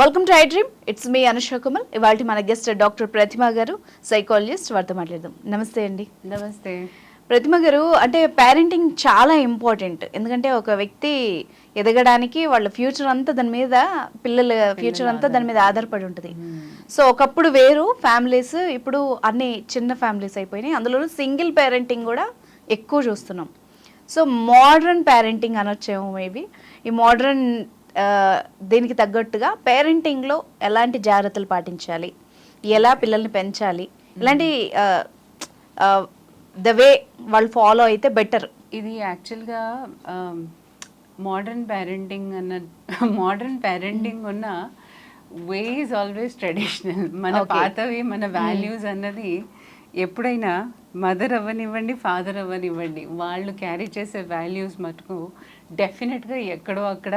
Welcome to I dream it's me Anusha Kumal ఇవాళ మన guest doctor ప్రతిమ గారు psychologist వారితో మాట్లాడదాం. నమస్తే అండి. నమస్తే. ప్రతిమ గారు అంటే పేరెంటింగ్ చాలా ఇంపార్టెంట్ ఎందుకంటే ఒక వ్యక్తి ఎదగడానికి వాళ్ళ ఫ్యూచర్ అంతా దాని మీద పిల్లల ఫ్యూచర్ అంతా దాని మీద ఆధారపడి ఉంటుంది. సో ఒకప్పుడు వేరు ఫ్యామిలీస్ ఇప్పుడు అన్ని చిన్న ఫ్యామిలీస్ అయిపోయినాయి. అందులో సింగిల్ పేరెంటింగ్ కూడా ఎక్కువ చూస్తున్నాం. సో మోడర్న్ పేరెంటింగ్ అనొచ్చేమో మేబీ ఈ మోడర్న్ దీనికి తగ్గట్టుగా పేరెంటింగ్లో ఎలాంటి జాగ్రత్తలు పాటించాలి? ఎలా పిల్లల్ని పెంచాలి? ఇలాంటి ద వే వాళ్ళు ఫాలో అయితే బెటర్ ఇది యాక్చువల్గా మోడర్న్ పేరెంటింగ్ అన్న మోడర్న్ పేరెంటింగ్ ఉన్న వే ఈజ్ ఆల్వేస్ ట్రెడిషనల్ మన. పాతవి మన వాల్యూస్ అన్నది ఎప్పుడైనా మదర్ అవ్వనివ్వండి ఫాదర్ అవ్వనివ్వండి. వాళ్ళు క్యారీ చేసే వాల్యూస్ మటుకు డెఫినెట్గా ఎక్కడో అక్కడ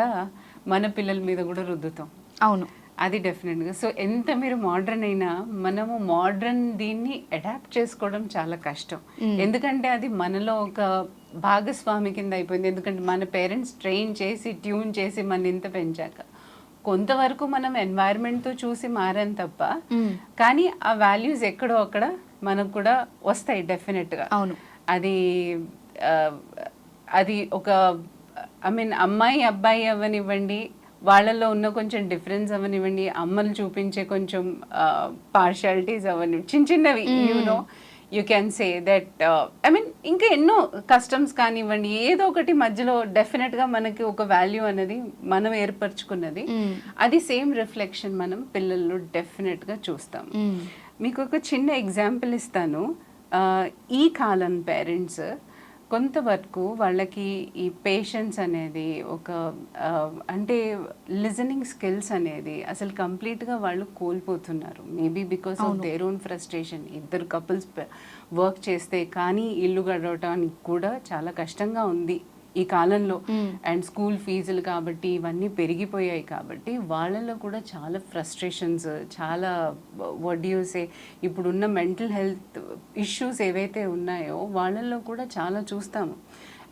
మన పిల్లల మీద కూడా రుద్దుతాం. అవును. అది డెఫినెట్గా. సో ఎంత మీరు మోడ్రన్ అయినా మనము మోడ్రన్ దీన్ని అడాప్ట్ చేసుకోవడం చాలా కష్టం. ఎందుకంటే అది మనలో ఒక భాగస్వామి కింద అయిపోయింది. ఎందుకంటే మన పేరెంట్స్ ట్రైన్ చేసి ట్యూన్ చేసి మన ఇంత పెంచాక. కొంతవరకు మనం ఎన్వైరన్మెంట్తో చూసి మారాం తప్ప. కానీ ఆ వాల్యూస్ ఎక్కడో అక్కడ మనకు కూడా వస్తాయి డెఫినెట్గా. అవును. అది అది ఒక ఐ మీన్ అమ్మాయి అబ్బాయి అవ్వనివ్వండి వాళ్ళల్లో ఉన్న కొంచెం డిఫరెన్స్ అవ్వనివ్వండి అమ్మలు చూపించే కొంచెం పార్షాలిటీస్ అవ్వని చిన్న చిన్నవి you know you can say that I mean ఇంకా ఎన్నో కస్టమ్స్ కానివ్వండి ఏదో ఒకటి మధ్యలో డెఫినెట్గా మనకి ఒక వాల్యూ అనేది మనం ఏర్పరచుకున్నది. అది సేమ్ రిఫ్లెక్షన్ మనం పిల్లల్లో డెఫినెట్గా చూస్తాం. మీకు ఒక చిన్న ఎగ్జాంపుల్ ఇస్తాను ఈ కాలం పేరెంట్స్ కొంతవరకు వాళ్ళకి ఈ పేషెన్స్ అనేది ఒక అంటే లిజనింగ్ స్కిల్స్ అనేది అసలు కంప్లీట్గా వాళ్ళు కోల్పోతున్నారు. Maybe because of their own frustration ఇద్దరు కపుల్స్ వర్క్ చేస్తే కానీ ఇల్లు గడవటానికి కూడా చాలా కష్టంగా ఉంది. ఈ కాలంలో. అండ్ స్కూల్ ఫీజులు కాబట్టి ఇవన్నీ పెరిగిపోయాయి కాబట్టి వాళ్ళలో కూడా చాలా ఫ్రస్ట్రేషన్స్ చాలా వడ్యూసే ఇప్పుడున్న మెంటల్ హెల్త్ ఇష్యూస్ ఏవైతే ఉన్నాయో వాళ్ళల్లో కూడా చాలా చూస్తాము.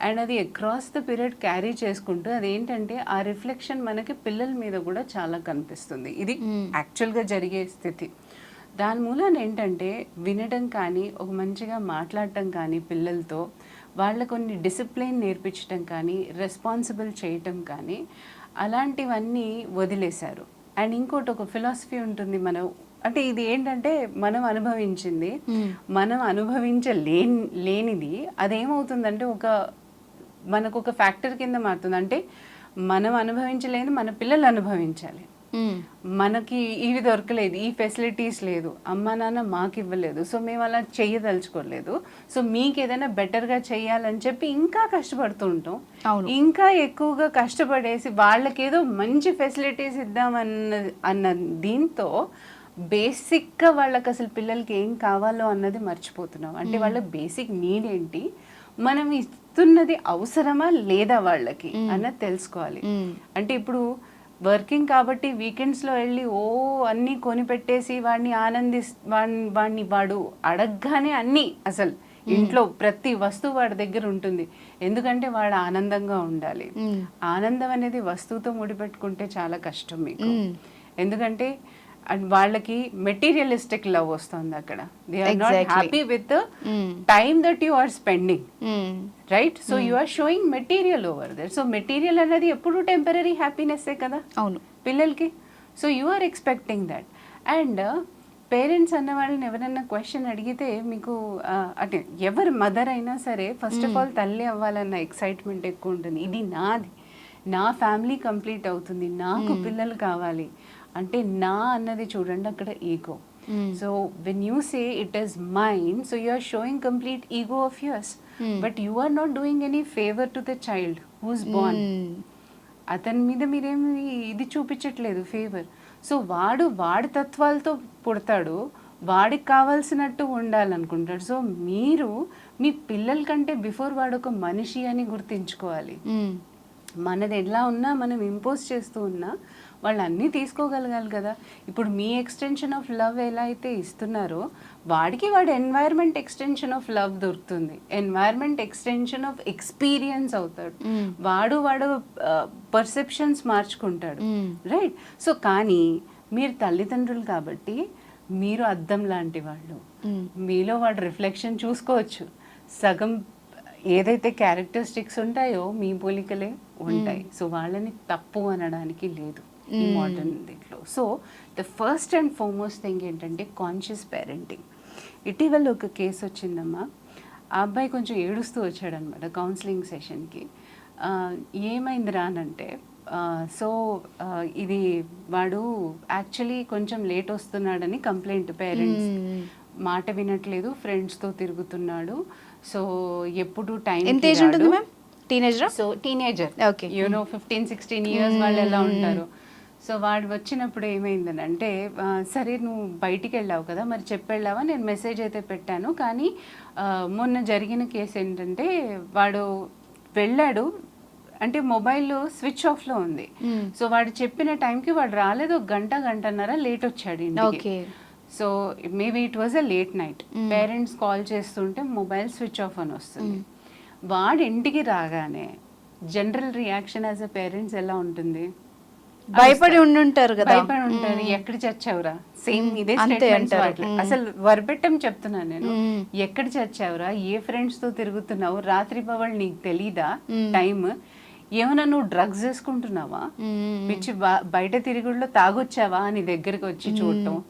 అండ్ అది అక్రాస్ ద పీరియడ్ క్యారీ చేసుకుంటూ అదేంటంటే ఆ రిఫ్లెక్షన్ మనకి పిల్లల మీద కూడా చాలా కనిపిస్తుంది. ఇది యాక్చువల్గా జరిగే స్థితి. దాని మూలాన ఏంటంటే వినడం కానీ ఒక మంచిగా మాట్లాడటం కానీ పిల్లలతో వాళ్ళ కొన్ని డిసిప్లిన్ నేర్పించడం కానీ రెస్పాన్సిబుల్ చేయటం కానీ అలాంటివన్నీ వదిలేశారు. అండ్ ఇంకోటి ఒక ఫిలాసఫీ ఉంటుంది మనం అంటే ఇది ఏంటంటే మనం అనుభవించింది మనం అనుభవించలే లేనిది అదేమవుతుందంటే ఒక మనకు ఒక ఫ్యాక్టర్ కింద మారుతుంది. అంటే మనం అనుభవించలేని మన పిల్లలు అనుభవించాలి. మనకి ఇవి దొరకలేదు ఈ ఫెసిలిటీస్ లేదు అమ్మ నాన్న మాకు ఇవ్వలేదు సో మేము అలా చెయ్యదలుచుకోలేదు సో మీకు ఏదైనా బెటర్గా చెయ్యాలని చెప్పి ఇంకా కష్టపడుతూ ఉంటాం అవును. ఇంకా ఎక్కువగా కష్టపడేసి వాళ్ళకేదో మంచి ఫెసిలిటీస్ ఇద్దామన్న అన్న దీంతో బేసిక్గా వాళ్ళకి అసలు పిల్లలకి ఏం కావాలో అన్నది మర్చిపోతున్నాం. అంటే వాళ్ళ బేసిక్ నీడ్ ఏంటి? మనం ఇస్తున్నది అవసరమా లేదా వాళ్ళకి అన్నది తెలుసుకోవాలి. అంటే ఇప్పుడు వర్కింగ్ కాబట్టి వీకెండ్స్లో వెళ్ళి ఓ అన్నీ కొనిపెట్టేసి వాడిని ఆనంది వాడిని వాడు అడగగానే అన్నీ అసలు ఇంట్లో ప్రతి వస్తువు వాడి దగ్గర ఉంటుంది ఎందుకంటే వాడు ఆనందంగా ఉండాలి. ఆనందం అనేది వస్తువుతో ముడిపెట్టుకుంటే చాలా కష్టం మీకు. ఎందుకంటే అండ్ వాళ్ళకి మెటీరియలిస్టిక్ లవ్ వస్తుంది అక్కడ. They are not. Happy with. Time that you are spending. Right so you are showing material over there so material అనేది ఎప్పుడు టెంపరీ హ్యాపీనెస్సే కదా? అవును. పిల్లలకి. So you are expecting that and parents అన్న వాళ్ళని ఎవరైనా క్వశ్చన్ అడిగితే మీకు ఆ, అంటే ఎవరు మదర్ అయినా సరే ఫస్ట్ ఆఫ్ ఆల్ తల్లి అవ్వాలన్న ఎక్సైట్మెంట్ ఎక్కువ ఉంటుంది. ఇది నాది. నా ఫ్యామిలీ కంప్లీట్ అవుతుంది. నాకు పిల్లలు కావాలి. అంటే నా అన్నది చూడండి అక్కడ ego. So when you say it is mind so you are showing complete ego of yours Mm. But you are not doing any favour to the child who's born. అతని మీద మీరేమి ఇది చూపించట్లేదు ఫేవర్ సో వాడు వాడి తత్వాలతో పుడతాడు వాడికి కావాల్సినట్టు ఉండాలనుకుంటాడు so మీరు మీ పిల్లల కంటే బిఫోర్ వాడు ఒక మనిషి అని గుర్తించుకోవాలి Mm. మనది ఎలా ఉన్నా మనం ఇంపోజ్ చేస్తూ ఉన్నా వాళ్ళు అన్నీ తీసుకోగలగాలి కదా. ఇప్పుడు మీ ఎక్స్టెన్షన్ ఆఫ్ లవ్ ఎలా అయితే ఇస్తున్నారో వాడికి వాడి ఎన్వైర్మెంట్ ఎక్స్టెన్షన్ ఆఫ్ లవ్ దొరుకుతుంది. ఎన్వైర్మెంట్ ఎక్స్టెన్షన్ ఆఫ్ ఎక్స్పీరియన్స్ అవుతాడు. వాడు వాడు పర్సెప్షన్స్ మార్చుకుంటాడు. రైట్ సో కానీ మీరు తల్లిదండ్రులు కాబట్టి మీరు అద్దం లాంటి వాళ్ళు. మీలో వాడు రిఫ్లెక్షన్ చూసుకోవచ్చు. సగం ఏదైతే క్యారెక్టరిస్టిక్స్ ఉంటాయో మీ పోలికలే ఉంటాయి. సో వాళ్ళని తప్పు అనడానికి లేదు ఈ. మోడర్న్ దీంట్లో so the first and foremost thing ఏంటంటే కాన్షియస్ పేరెంటింగ్ ఇటీవల ఒక కేసు వచ్చిందమ్మా. ఆ అబ్బాయి కొంచెం ఏడుస్తూ వచ్చాడనమాట కౌన్సిలింగ్ సెషన్కి ఏమైందిరా అనంటే సో ఇది వాడు యాక్చువల్లీ కొంచెం లేట్ వస్తున్నాడని కంప్లైంట్ పేరెంట్స్. మాట వినట్లేదు ఫ్రెండ్స్తో తిరుగుతున్నాడు. సో ఎప్పుడు టైం ఎంత ఏజ్ ఉంటుంది ma'am teenager so teenager Okay. You know fifteen sixteen years వాళ్ళు ఎలా ఉంటారు. సో వాడు వచ్చినప్పుడు ఏమైందని అంటే సరే నువ్వు బయటికి వెళ్ళావు కదా మరి చెప్పెళ్ళావా? నేను మెసేజ్ అయితే పెట్టాను. కానీ మొన్న జరిగిన కేసు ఏంటంటే వాడు వెళ్ళాడు. అంటే మొబైల్ స్విచ్ ఆఫ్లో ఉంది. Hmm. సో వాడు చెప్పిన టైంకి వాడు రాలేదు. ఒక గంట గంటన్నర లేట్ వచ్చాడు ఇంటికి. Okay so maybe it was a late night Mm. Parents call చేస్తుంటే మొబైల్ స్విచ్ ఆఫ్ అని వస్తుంది. వాడు ఇంటికి రాగానే general reaction as a parents ఎలా ఉంటుంది? భయపడి ఉండుంటారు కదా. భయపడి ఉంటారు. ఎక్కడ చచ్చావురా? సేమ్ ఇదే. Mm. అసలు వర్బెట్టం చెప్తున్నాను నేను. Mm. ఎక్కడ చచ్చావురా? ఏ ఫ్రెండ్స్తో తిరుగుతున్నావు? రాత్రి పవళ్ళు నీకు తెలీదా? Mm. టైం ఏమైనా నువ్వు డ్రగ్స్ చేసుకుంటున్నావా? Mm. పిచ్చి బయట తిరుగుళ్ళో తాగొచ్చావా అని దగ్గరికి వచ్చి చూడటం?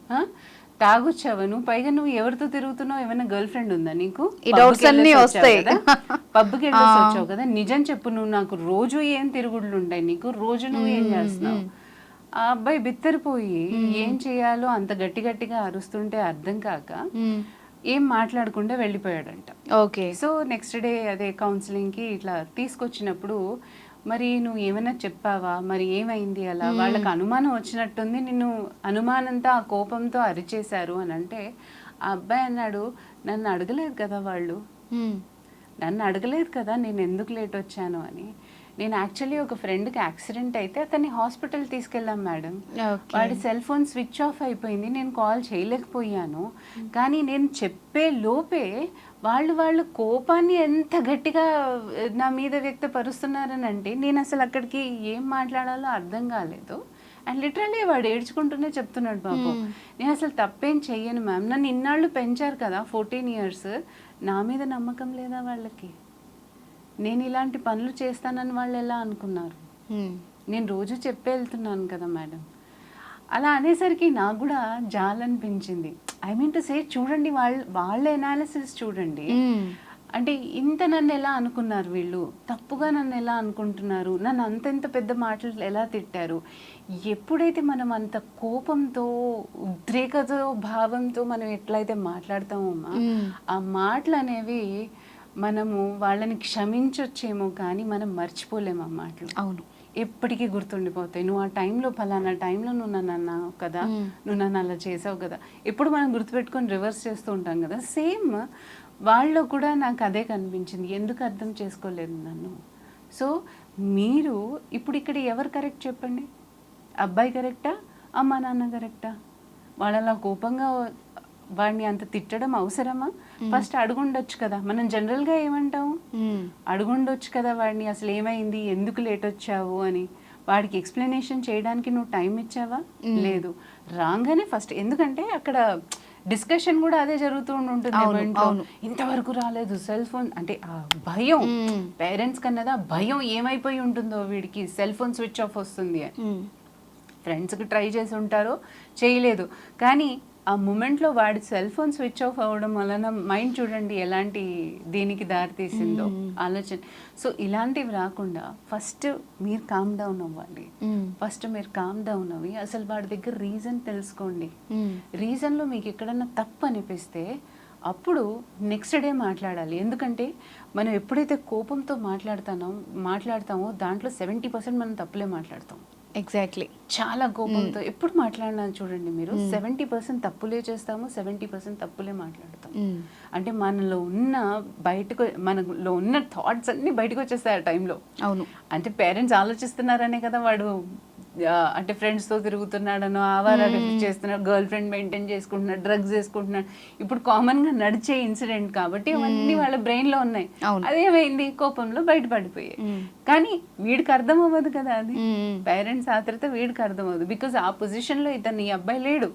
తాగొచ్చావా నువ్వు పైగా నువ్వు ఎవరితో తిరుగుతున్నావు? ఏమైనా గర్ల్ ఫ్రెండ్ ఉందా నీకు? వస్తాయి. పబ్కి వెళ్ళేసి వచ్చావు కదా? నిజం చెప్పు నువ్వు నాకు రోజు ఏం తిరుగుళ్ళు ఉంటాయి నీకు? రోజు నువ్వు ఏం చేస్తున్నావు? ఆ అబ్బాయి బిత్తరిపోయి ఏం చేయాలో అంత గట్టి గట్టిగా అరుస్తుంటే అర్థం కాక. ఏం మాట్లాడకుండా వెళ్ళిపోయాడంట. ఓకే. సో నెక్స్ట్ డే అదే కౌన్సిలింగ్కి ఇట్లా తీసుకొచ్చినప్పుడు మరి నువ్వు ఏమైనా చెప్పావా? మరి ఏమైంది అలా? వాళ్ళకి అనుమానం వచ్చినట్టుంది. నిన్ను అనుమానంతో ఆ కోపంతో అరిచేశారు అని అంటే ఆ అబ్బాయి అన్నాడు నన్ను అడగలేదు కదా వాళ్ళు. నన్ను అడగలేదు కదా నేను ఎందుకు లేట్ వచ్చాను? అని. నేను యాక్చువల్లీ ఒక ఫ్రెండ్కి యాక్సిడెంట్ అయితే అతన్ని హాస్పిటల్ తీసుకెళ్ళాం మేడం వాడి సెల్ ఫోన్ స్విచ్ ఆఫ్ అయిపోయింది. నేను కాల్ చేయలేకపోయాను. కానీ నేను చెప్పే లోపే వాళ్ళు వాళ్ళు కోపాన్ని ఎంత గట్టిగా నా మీద వ్యక్తపరుస్తున్నారని అంటే నేను అసలు అక్కడికి ఏం మాట్లాడాలో అర్థం కాలేదు. అండ్ లిటరల్లీ వాడు ఏడ్చుకుంటూనే చెప్తున్నాడు బాబు. Hmm. నేను అసలు తప్పేం చెయ్యను మ్యామ్ నన్ను ఇన్నాళ్ళు పెంచారు కదా ఫోర్టీన్ ఇయర్స్ నా మీద నమ్మకం లేదా వాళ్ళకి? నేను ఇలాంటి పనులు చేస్తానని వాళ్ళు ఎలా అనుకున్నారు. నేను రోజు చెప్పే వెళ్తున్నాను కదా మేడం. అలా అనేసరికి నాకు కూడా జాలనిపించింది ఐ మీన్ టు సే చూడండి వాళ్ళ వాళ్ళ ఎనాలిసిస్ చూడండి. అంటే ఇంత నన్ను ఎలా అనుకున్నారు వీళ్ళు? తప్పుగా నన్ను ఎలా అనుకుంటున్నారు? నన్ను అంతెంత పెద్ద మాటలు ఎలా తిట్టారు? ఎప్పుడైతే మనం అంత కోపంతో ఉద్రేకతో భావంతో మనం ఎట్లయితే మాట్లాడతామో. ఆ మాటలు అనేవి మనము వాళ్ళని క్షమించొచ్చేమో కానీ మనం మర్చిపోలేము ఆ మాటలు. అవును. ఎప్పటికీ గుర్తుండిపోతాయి. నువ్వు ఆ టైంలో ఫలానా టైంలో నువ్వు నన్ను అన్నావు కదా. నువ్వు నన్ను అలా చేసావు కదా ఎప్పుడు మనం గుర్తుపెట్టుకొని రివర్స్ చేస్తూ ఉంటాం కదా సేమ్ వాళ్ళలో కూడా నాకు అదే కనిపించింది. ఎందుకు అర్థం చేసుకోలేదు నన్ను? సో మీరు ఇప్పుడు ఇక్కడ ఎవరు కరెక్ట్ చెప్పండి? అబ్బాయి కరెక్టా? అమ్మా నాన్న కరెక్టా? వాళ్ళలా కోపంగా వాడిని అంత తిట్టడం అవసరమా? ఫస్ట్ అడుగుండొచ్చు కదా. మనం జనరల్గా ఏమంటాం? Mm. అడుగుండొచ్చు కదా వాడిని అసలు ఏమైంది? ఎందుకు లేట్ వచ్చావు అని. వాడికి ఎక్స్ప్లెనేషన్ చేయడానికి నువ్వు టైం ఇచ్చావా? లేదు. రాగానే ఫస్ట్ ఎందుకంటే అక్కడ డిస్కషన్ కూడా అదే జరుగుతూ ఉంటుంది. ఇంతవరకు రాలేదు సెల్ ఫోన్ అంటే ఆ భయం. Mm. పేరెంట్స్ కన్నదా భయం ఏమైపోయి ఉంటుందో వీడికి. సెల్ ఫోన్ స్విచ్ ఆఫ్ వస్తుంది. అని Mm. ఫ్రెండ్స్కి ట్రై చేసి ఉంటారో చేయలేదు. కానీ ఆ మూమెంట్లో వాడి సెల్ ఫోన్ స్విచ్ ఆఫ్ అవ్వడం వలన మైండ్ చూడండి ఎలాంటి దీనికి దారితీసిందో ఆలోచన. సో ఇలాంటివి రాకుండా ఫస్ట్ మీరు కామ్ డౌన్ అవ్వాలి. ఫస్ట్ మీరు కామ్ డౌన్ అవ్వి. అసలు వాడి దగ్గర రీజన్ తెలుసుకోండి. రీజన్లో మీకు ఎక్కడన్నా తప్పు అనిపిస్తే అప్పుడు నెక్స్ట్ డే మాట్లాడాలి. ఎందుకంటే మనం ఎప్పుడైతే కోపంతో మాట్లాడతానో మాట్లాడతామో దాంట్లో సెవెంటీ పర్సెంట్ మనం తప్పులే మాట్లాడతాం. ఎగ్జాక్ట్లీ చాలా కోపంతో ఎప్పుడు మాట్లాడినా చూడండి మీరు సెవెంటీ పర్సెంట్ తప్పులే చేస్తాము సెవెంటీ పర్సెంట్ తప్పులే మాట్లాడతాం. అంటే మనలో ఉన్న బయటకు మనలో ఉన్న థాట్స్ అన్ని బయటకు వచ్చేస్తాయి ఆ టైంలో అవును. అంటే పేరెంట్స్ ఆలోచిస్తున్నారనే కదా వాడు. అంటే ఫ్రెండ్స్తో తిరుగుతున్నాడనో ఆవారా చేస్తున్నాడు గర్ల్ ఫ్రెండ్ మెయింటైన్ చేసుకుంటున్నాడు డ్రగ్స్ చేసుకుంటున్నాడు. ఇప్పుడు కామన్గా నడిచే ఇన్సిడెంట్ కాబట్టి అవన్నీ వాళ్ళ బ్రెయిన్లో ఉన్నాయి. అదేమైంది కోపంలో బయటపడిపోయాయి. కానీ వీడికి అర్థం అవ్వదు కదా అది. పేరెంట్స్ ఆత్రత వీడికి అర్థం అవ్వదు బికాజ్ ఆ పొజిషన్లో ఇతను ఈ అబ్బాయి లేడు.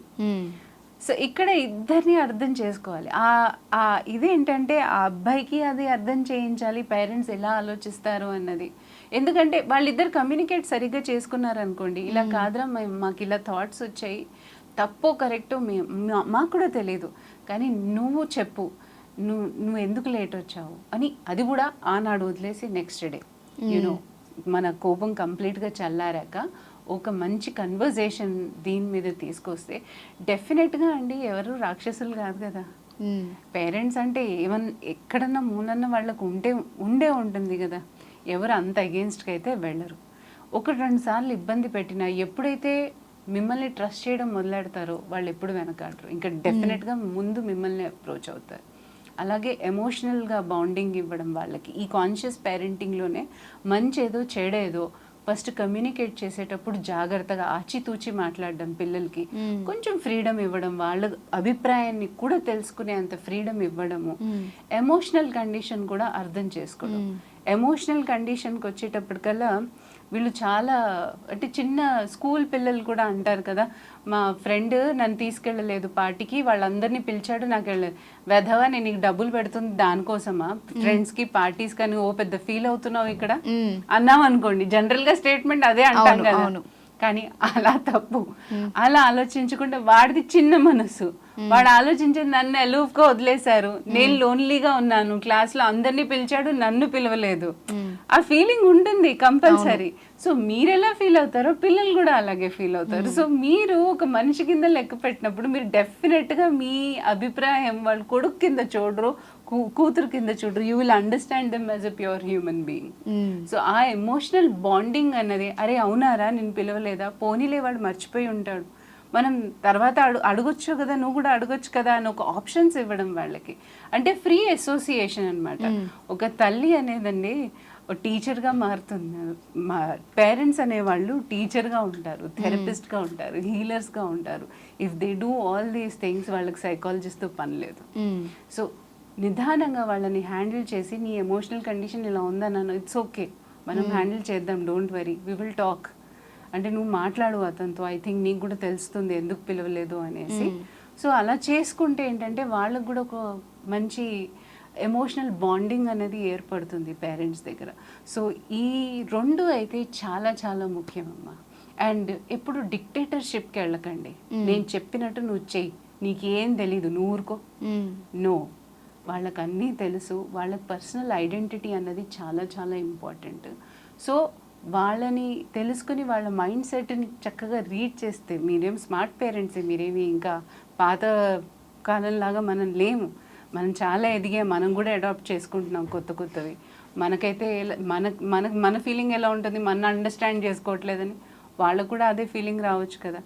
సో ఇక్కడ ఇద్దరిని అర్థం చేసుకోవాలి. ఆ ఆ ఇదేంటంటే ఆ అబ్బాయికి అది అర్థం చేయించాలి పేరెంట్స్ ఎలా ఆలోచిస్తారు అన్నది. ఎందుకంటే వాళ్ళిద్దరు కమ్యూనికేట్ సరిగ్గా చేసుకున్నారు అనుకోండి ఇలా కాదురా మాకు ఇలా థాట్స్ వచ్చాయి. తప్పో కరెక్టో మే మాకు కూడా తెలియదు. కానీ నువ్వు చెప్పు. నువ్వు నువ్వు ఎందుకు లేట్ వచ్చావు? అని అది కూడా ఆనాడు వదిలేసి నెక్స్ట్ డే యూనో మన కోపం కంప్లీట్గా చల్లారాక ఒక మంచి కన్వర్జేషన్ దీని మీద తీసుకొస్తే డెఫినెట్గా అండి ఎవరు రాక్షసులు కాదు కదా. పేరెంట్స్ అంటే ఏమన్ ఎక్కడన్నా మూలన్న వాళ్ళకు ఉంటే ఉండే ఉంటుంది కదా. ఎవరు అంత అగేన్స్ట్కి అయితే వెళ్ళరు. ఒకటి రెండు సార్లు ఇబ్బంది పెట్టినా ఎప్పుడైతే మిమ్మల్ని ట్రస్ట్ చేయడం మొదలెడతారో వాళ్ళు ఎప్పుడు వెనకాడరు. ఇంకా డెఫినెట్గా ముందు మిమ్మల్ని అప్రోచ్ అవుతారు. అలాగే ఎమోషనల్గా బాండింగ్ ఇవ్వడం వాళ్ళకి. ఈ కాన్షియస్ పేరెంటింగ్లోనే మంచి ఏదో చెడేదో ఫస్ట్ కమ్యూనికేట్ చేసేటప్పుడు జాగ్రత్తగా ఆచితూచి మాట్లాడడం పిల్లలకి. కొంచెం ఫ్రీడమ్ ఇవ్వడం వాళ్ళ అభిప్రాయాన్ని కూడా తెలుసుకునే అంత ఫ్రీడమ్ ఇవ్వడము. ఎమోషనల్ కండిషన్ కూడా అర్థం చేసుకోవడం. ఎమోషనల్ కండిషన్కి వచ్చేటప్పటికల్లా వీళ్ళు చాలా అంటే చిన్న స్కూల్ పిల్లలు కూడా అంటారు కదా మా ఫ్రెండ్ నన్ను తీసుకెళ్ళలేదు పార్టీకి వాళ్ళందరినీ పిలిచాడు నాకు వెళ్ళలేదు వెధవా నేను నీకు డబ్బులు పెడుతుంది దానికోసమా ఫ్రెండ్స్కి పార్టీస్ కానీ ఓ పెద్ద ఫీల్ అవుతున్నావు ఇక్కడ. అన్నాం అనుకోండి జనరల్గా స్టేట్మెంట్ అదే అంటాం అవును, కదా. కానీ అలా తప్పు. అలా ఆలోచించకుండా వాడిది చిన్న మనసు. వాడు ఆలోచించి నన్ను అలూఫ్గా వదిలేశారు. నేను లోన్లీగా ఉన్నాను. క్లాస్లో అందరినీ పిలిచాడు నన్ను పిలవలేదు. ఆ ఫీలింగ్ ఉంటుంది కంపల్సరీ. సో మీరు ఎలా ఫీల్ అవుతారో పిల్లలు కూడా అలాగే ఫీల్ అవుతారు. సో మీరు ఒక మనిషి కింద లెక్క పెట్టినప్పుడు మీరు డెఫినెట్గా మీ అభిప్రాయం వాళ్ళు కొడుకు కింద చూడరు కూతురు కింద చూడరు. You will understand them as a pure human being. So ఆ ఎమోషనల్ బాండింగ్ అన్నది అరే అవునారా నేను పిలవలేదా? పోనీలే వాడు మర్చిపోయి ఉంటాడు. మనం తర్వాత అడు అడగొచ్చు కదా నువ్వు కూడా అడగొచ్చు కదా అని ఒక ఆప్షన్స్ ఇవ్వడం వాళ్ళకి. అంటే ఫ్రీ అసోసియేషన్ అన్నమాట. ఒక తల్లి అనేదండి టీచర్గా మారుతుంది మా పేరెంట్స్ అనేవాళ్ళు టీచర్గా ఉంటారు థెరపిస్ట్గా ఉంటారు హీలర్స్గా ఉంటారు. If they do all these things వాళ్ళకి సైకాలజిస్ట్తో పని లేదు. సో నిదానంగా వాళ్ళని హ్యాండిల్ చేసి నీ ఎమోషనల్ కండిషన్ ఇలా ఉందన్నాను ఇట్స్ ఓకే మనం హ్యాండిల్ చేద్దాం don't worry we will talk అంటే నువ్వు మాట్లాడు అతనితో. ఐ థింక్ నీకు కూడా తెలుస్తుంది ఎందుకు పిలవలేదు అనేసి. సో అలా చేసుకుంటే ఏంటంటే వాళ్ళకు కూడా ఒక మంచి ఎమోషనల్ బాండింగ్ అనేది ఏర్పడుతుంది పేరెంట్స్ దగ్గర. సో ఈ రెండు అయితే చాలా చాలా ముఖ్యమమ్మా. అండ్ ఎప్పుడు డిక్టేటర్షిప్కి వెళ్ళకండి. నేను చెప్పినట్టు నువ్వు చెయ్యి. నీకేం తెలీదు. నువ్వు ఊరుకో. నో వాళ్ళకి అన్నీ తెలుసు. వాళ్ళ పర్సనల్ ఐడెంటిటీ అన్నది చాలా చాలా ఇంపార్టెంట్ సో వాళ్ళని తెలుసుకుని వాళ్ళ మైండ్ సెట్ని చక్కగా రీడ్ చేస్తే మీరేం స్మార్ట్ పేరెంట్సే మీరేమి ఇంకా పాత కాలంలాగా మనం లేము. మనం చాలా ఎదిగే మనం కూడా అడాప్ట్ చేసుకుంటున్నాం కొత్త కొత్తవి. మనకైతే ఎలా- మన మన మన ఫీలింగ్ ఎలా ఉంటుంది మన అండర్స్టాండ్ చేసుకోవట్లేదని వాళ్ళకు కూడా అదే ఫీలింగ్ రావచ్చు కదా.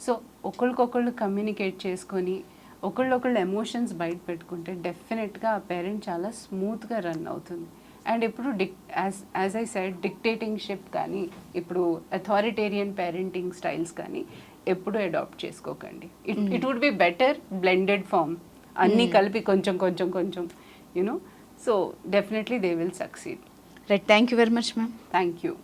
సో ఒకరికొకళ్ళు కమ్యూనికేట్ చేసుకొని ఒకళ్ళొకళ్ళు ఎమోషన్స్ బయట పెట్టుకుంటే డెఫినెట్గా ఆ పేరెంట్ చాలా స్మూత్గా రన్ అవుతుంది. అండ్ ఇప్పుడు డిక్ యాజ్ యాజ్ ఐ సైడ్ డిక్టేటింగ్షిప్ కానీ ఇప్పుడు అథారిటేరియన్ పేరెంటింగ్ స్టైల్స్ కానీ ఎప్పుడు అడాప్ట్ చేసుకోకండి. It it would be better blended form అన్నీ కలిపి కొంచెం కొంచెం కొంచెం you know so definitely they will succeed right thank you very much ma'am thank you